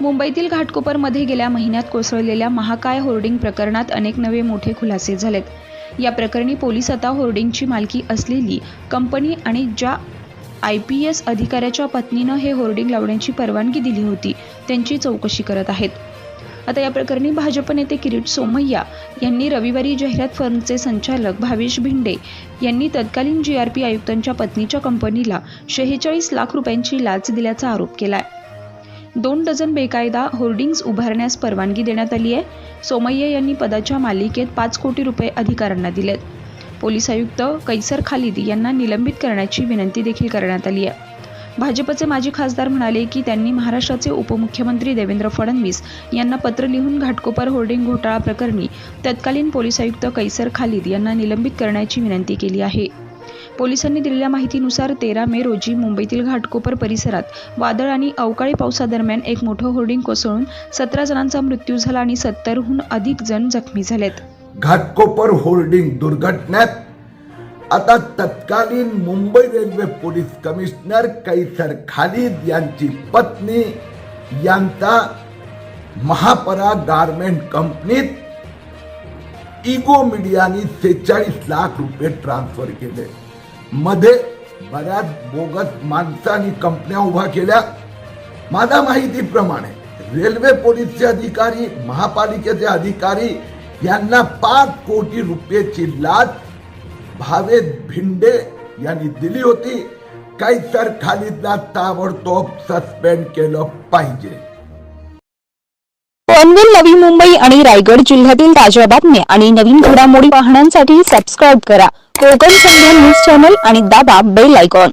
मुंबईतील घाटकोपरमध्ये गेल्या महिन्यात कोसळलेल्या महाकाय होर्डिंग प्रकरणात अनेक नवे मोठे खुलासे झालेत. या प्रकरणी पोलीस आता होर्डिंगची मालकी असलेली कंपनी आणि ज्या आय पी एस अधिकाऱ्याच्या पत्नीनं हे होर्डिंग लावण्याची परवानगी दिली होती त्यांची चौकशी करत आहेत. आता या प्रकरणी भाजप नेते किरीट सोमय्या यांनी रविवारी जाहिरात फर्मचे संचालक भावेश भिंडे यांनी तत्कालीन जी आर पी आयुक्तांच्या पत्नीच्या कंपनीला शेहेचाळीस लाख रुपयांची लाच दिल्याचा आरोप केलाय. दोन डझन बेकायदा होर्डिंग्ज उभारण्यास परवानगी देण्यात आली आहे. सोमय्या यांनी पदाच्या मालिकेत पाच कोटी रुपये अधिकाऱ्यांना दिलेत. पोलीस आयुक्त कैसर खालिद यांना निलंबित करण्याची विनंती देखील करण्यात आली आहे. भाजपचे माजी खासदार म्हणाले की त्यांनी महाराष्ट्राचे उपमुख्यमंत्री देवेंद्र फडणवीस यांना पत्र लिहून घाटकोपर होर्डिंग घोटाळा प्रकरणी तत्कालीन पोलीस आयुक्त कैसर खालिद यांना निलंबित करण्याची विनंती केली आहे. पोलिसांनी दिलेल्या माहितीनुसार तेरा मे रोजी मुंबईतील घाटकोपर परिसरात वादळ आणि अवकाळी पावसादरम्यान एक मोठं होर्डिंग कोसळून सतरा जणांचा मृत्यू झाला आणि सत्तरहून अधिक जण जखमी झालेत. घाटकोपर होर्डिंग दुर्घटनेत आता तत्कालीन Mumbai railway police commissioner Kaiser Khalid यांची पत्नी यांचा महापरा गारमेंट कंपनीत इगो मीडियाने सेहेचाळीस लाख रुपये ट्रान्सफर केले. मध्ये बऱ्याच बोगस माणसांनी कंपन्या उभा केल्या. माझ्या माहितीप्रमाणे रेल्वे पोलीसचे अधिकारी महापालिकेचे अधिकारी यांना पाच कोटी रुपयेची लाच भावेद भिंडे यांनी दिली होती. कैसर खालिदला ताबडतोब सस्पेंड केलं पाहिजे. पनवेल नवी मुंबई आणि रायगड जिल्ह्यातील ताज्या बातम्या आणि नवीन घडामोडी पाहण्यासाठी सबस्क्राईब करा. कोकण संध्या न्यूज चॅनल आणि दाबा बेल आयकॉन